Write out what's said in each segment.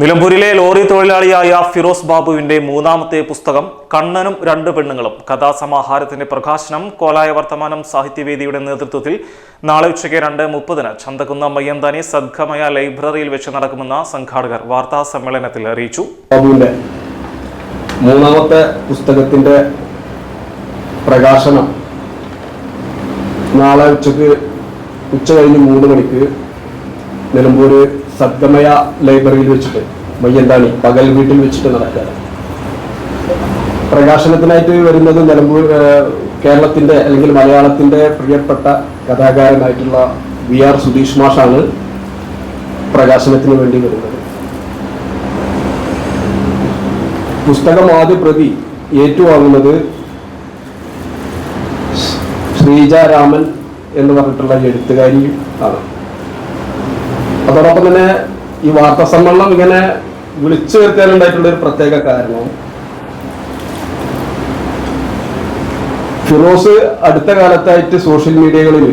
നിലമ്പൂരിലെ ലോറി തൊഴിലാളിയായ ഫിറോസ് ബാബുവിന്റെ മൂന്നാമത്തെ പുസ്തകം കണ്ണനും രണ്ട് പെണ്ണുങ്ങളും. കഥാസമാഹാരത്തിന്റെ പ്രകാശനം കോലായ വർത്തമാനം സാഹിത്യവേദിയുടെ നേതൃത്വത്തിൽ നാളെ ഉച്ചയ്ക്ക് രണ്ട് മുപ്പതിന് ചന്തകുന്ന മയ്യന്താനി സദ്ഗമയ ലൈബ്രറിയിൽ വെച്ച് നടക്കുമെന്ന സംഘാടകർ വാർത്താ സമ്മേളനത്തിൽ അറിയിച്ചു. ബാബുവിന്റെ മൂന്നാമത്തെ പുസ്തകത്തിന്റെ പ്രകാശനം നാളെ ഉച്ചയ്ക്ക് ഉച്ച കഴിഞ്ഞ് മൂന്ന് മണിക്ക് നിലമ്പൂര് സദ്ഗമയ ലൈബ്രറിയിൽ വെച്ചിട്ട് മയ്യന്താണി പകൽ വീട്ടിൽ വെച്ചിട്ട് നടക്കുകയാണ് പ്രകാശനത്തിനായിട്ട് വരുന്നത് നിലമ്പൂർ കേരളത്തിന്റെ അല്ലെങ്കിൽ മലയാളത്തിന്റെ പ്രിയപ്പെട്ട കഥാകാരനായിട്ടുള്ള വി ആർ സുധീഷ് മാഷാണ് പ്രകാശനത്തിന് വേണ്ടി വരുന്നത്. പുസ്തകം ആദ്യ പ്രതി ഏറ്റുവാങ്ങുന്നത് ശ്രീജ രാമൻ എന്ന് പറഞ്ഞിട്ടുള്ള എഴുത്തുകാരി ആണ്. അതോടൊപ്പം തന്നെ ഈ വാർത്താ സമ്മേളനം ഇങ്ങനെ വിളിച്ചു വരുത്താനുണ്ടായിട്ടുള്ള ഒരു പ്രത്യേക കാരണം ഫിറോസ് അടുത്ത കാലത്തായിട്ട് സോഷ്യൽ മീഡിയകളിൽ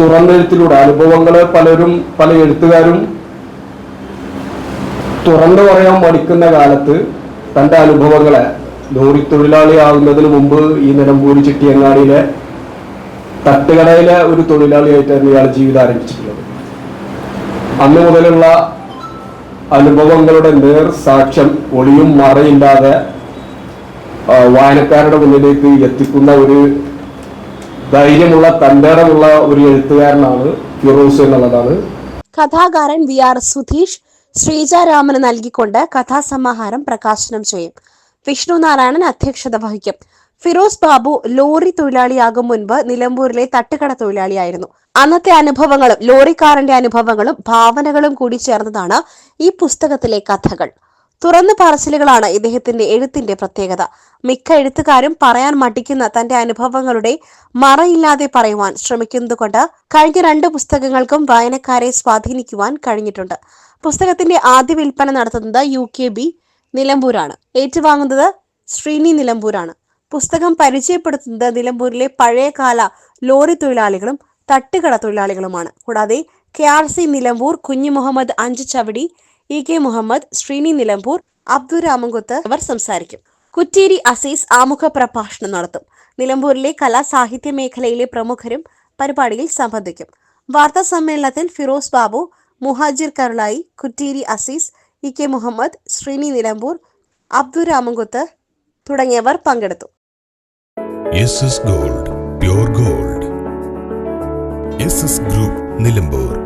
തുറന്നെഴുത്തിലൂടെ അനുഭവങ്ങൾ പലരും പല എഴുത്തുകാരും തുറന്നു പറയാൻ മടിക്കുന്ന കാലത്ത് തന്റെ അനുഭവങ്ങളെ ലോറി തൊഴിലാളിയാകുന്നതിന് മുമ്പ് ഈ നിലമ്പൂരി ചിട്ടിയങ്ങാടിയിലെ തട്ടുകടയിലെ ഒരു തൊഴിലാളിയായിട്ടായിരുന്നു ഇയാൾ ജീവിതം ആരംഭിച്ചിട്ടുള്ളത്. അന്ന് മുതലുള്ള അനുഭവങ്ങളുടെ നേർ സാക്ഷ്യം ഒളിയും മറയില്ലാതെ വായനക്കാരുടെ മുന്നിലേക്ക് എത്തിക്കുന്ന ഒരു ധൈര്യമുള്ള തന്റേടമുള്ള ഒരു എഴുത്തുകാരനാണ് ഫിറോസ് എന്നുള്ളതാണ്. കഥാകാരൻ വി ആർ സുധീഷ് ശ്രീജാരാമന് നൽകിക്കൊണ്ട് കഥാസമാഹാരം പ്രകാശനം ചെയ്യും. വിഷ്ണു നാരായണൻ അധ്യക്ഷത വഹിക്കും. ഫിറോസ് ബാബു ലോറി തൊഴിലാളിയാകും മുൻപ് നിലമ്പൂരിലെ തട്ടുകട തൊഴിലാളിയായിരുന്നു. അന്നത്തെ അനുഭവങ്ങളും ലോറിക്കാരന്റെ അനുഭവങ്ങളും ഭാവനകളും കൂടി ചേർന്നതാണ് ഈ പുസ്തകത്തിലെ കഥകൾ. തുറന്നു പറച്ചിലുകളാണ് ഇദ്ദേഹത്തിന്റെ എഴുത്തിന്റെ പ്രത്യേകത. മിക്ക എഴുത്തുകാരും പറയാൻ മടിക്കുന്ന തന്റെ അനുഭവങ്ങളുടെ മറയില്ലാതെ പറയുവാൻ ശ്രമിക്കുന്നതുകൊണ്ട് കഴിഞ്ഞ രണ്ട് പുസ്തകങ്ങൾക്കും വായനക്കാരെ സ്വാധീനിക്കുവാൻ കഴിഞ്ഞിട്ടുണ്ട്. പുസ്തകത്തിന്റെ ആദ്യ വിൽപ്പന നടത്തുന്നത് യു കെ ബി നിലമ്പൂരാണ്. ഏറ്റുവാങ്ങുന്നത് ശ്രീനി നിലമ്പൂരാണ്. പുസ്തകം പരിചയപ്പെടുത്തുന്നത് നിലമ്പൂരിലെ പഴയകാല ലോറി തൊഴിലാളികളും തട്ടുകട തൊഴിലാളികളുമാണ്. കൂടാതെ K R C Nilambur Kunju Muhammad അഞ്ച് ചവിടി ഇ കെ മുഹമ്മദ് ശ്രീനി നിലമ്പൂർ അബ്ദുരാമൻകുത്ത് അവർ സംസാരിക്കും. കുറ്റേരി അസീസ് ആമുഖ പ്രഭാഷണം നടത്തും. നിലമ്പൂരിലെ കലാ സാഹിത്യ മേഖലയിലെ പ്രമുഖരും പരിപാടിയിൽ സംബന്ധിക്കും. വാർത്താ സമ്മേളനത്തിൽ ഫിറോസ് ബാബു മുഹാജിർ കരുളായി കുറ്റേരി അസീസ് ഇ കെ മുഹമ്മദ് ശ്രീനി നിലമ്പൂർ അബ്ദുരാമൻകുത്ത് തുടങ്ങിയവർ പങ്കെടുത്തു. Gold gold group Nilambur